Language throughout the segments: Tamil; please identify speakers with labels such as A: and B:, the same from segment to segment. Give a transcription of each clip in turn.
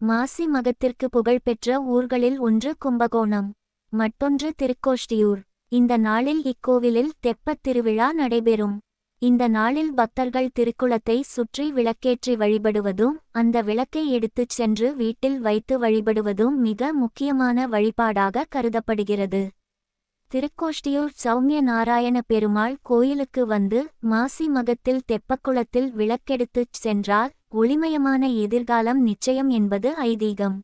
A: மாசி மகத்திற்கு புகழ்பெற்ற ஊர்களில் ஒன்று கும்பகோணம் மற்றொன்று திருக்கோஷ்டியூர். இந்த நாளில் இக்கோவிலில் தெப்பத் திருவிழா நடைபெறும். இந்த நாளில் பக்தர்கள் திருக்குளத்தை சுற்றி விளக்கேற்றி வழிபடுவதும் அந்த விளக்கை எடுத்துச் சென்று வீட்டில் வைத்து வழிபடுவதும் மிக முக்கியமான வழிபாடாக கருதப்படுகிறது. திருக்கோஷ்டியூர் சௌமிய நாராயண பெருமாள் கோயிலுக்கு வந்து மாசி மகத்தில் தெப்பக்குளத்தில் விளக்கெடுத்துச் சென்றால் ஒளிமயமான எதிர்காலம் நிச்சயம் என்பது ஐதீகம்.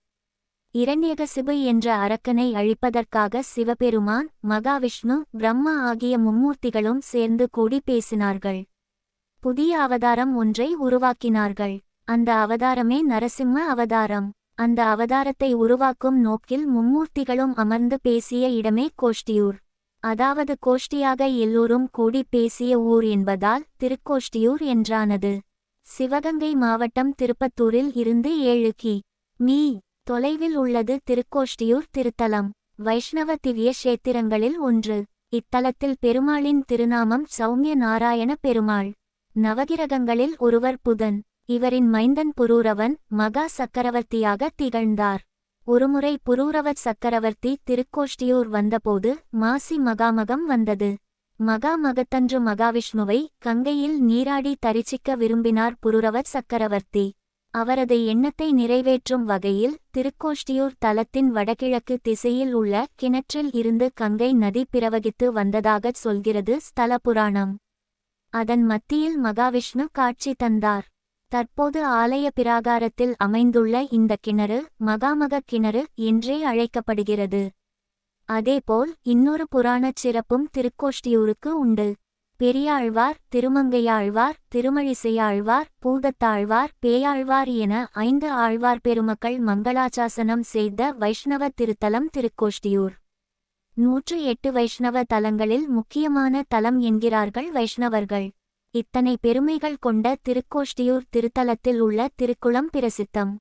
A: இரண்யகசிபு என்ற அரக்கனை அழிப்பதற்காக சிவபெருமான் மகாவிஷ்ணு பிரம்மா ஆகிய மும்மூர்த்திகளும் சேர்ந்து கூடி பேசினார்கள். புதிய அவதாரம் ஒன்றை உருவாக்கினார்கள். அந்த அவதாரமே நரசிம்ம அவதாரம். அந்த அவதாரத்தை உருவாக்கும் நோக்கில் மும்மூர்த்திகளும் அமர்ந்து பேசிய இடமே கோஷ்டியூர். அதாவது கோஷ்டியாக எல்லோரும் கூடி பேசிய ஊர் என்பதால் திருக்கோஷ்டியூர் என்றானது. சிவகங்கை மாவட்டம் திருப்பத்தூரில் இருந்து ஏழு கி. மீ. தொலைவில் உள்ளது திருக்கோஷ்டியூர் திருத்தலம் வைஷ்ணவ திவ்ய கஷேத்திரங்களில் ஒன்று. இத்தலத்தில் பெருமாளின் திருநாமம் சௌமிய நாராயண பெருமாள். நவகிரகங்களில் ஒருவர் புதன். இவரின் மைந்தன் புரூரவன் மகா சக்கரவர்த்தியாக திகழ்ந்தார். ஒருமுறை புரூரவ சக்கரவர்த்தி திருக்கோஷ்டியூர் வந்தபோது மாசி மகாமகம் வந்தது. மகாமகத்தன்று மகாவிஷ்ணுவை கங்கையில் நீராடி தரிசிக்க விரும்பினார் புருரவர் சக்கரவர்த்தி. அவரது எண்ணத்தை நிறைவேற்றும் வகையில் திருக்கோஷ்டியூர் தலத்தின் வடகிழக்கு திசையில் உள்ள கிணற்றில் இருந்து கங்கை நதி பிரவகித்து வந்ததாகச் சொல்கிறது ஸ்தல புராணம் அதன் மத்தியில் மகாவிஷ்ணு காட்சி தந்தார். தற்போது ஆலய பிராகாரத்தில் அமைந்துள்ள இந்த கிணறு மகாமக கிணறு என்றே அழைக்கப்படுகிறது. அதேபோல் இன்னொரு புராணச் சிறப்பும் திருக்கோஷ்டியூருக்கு உண்டு. பெரியாழ்வார் திருமங்கையாழ்வார் திருமழிசையாழ்வார் பூதத்தாழ்வார் பேயாழ்வார் என ஐந்து ஆழ்வார் பெருமக்கள் மங்களாச்சாசனம் செய்த வைஷ்ணவ திருத்தலம் திருக்கோஷ்டியூர். நூற்று எட்டு வைஷ்ணவ தலங்களில் முக்கியமான தலம் என்கிறார்கள் வைஷ்ணவர்கள். இத்தனை பெருமைகள் கொண்ட திருக்கோஷ்டியூர் திருத்தலத்தில் உள்ள திருக்குளம் பிரசித்தம்.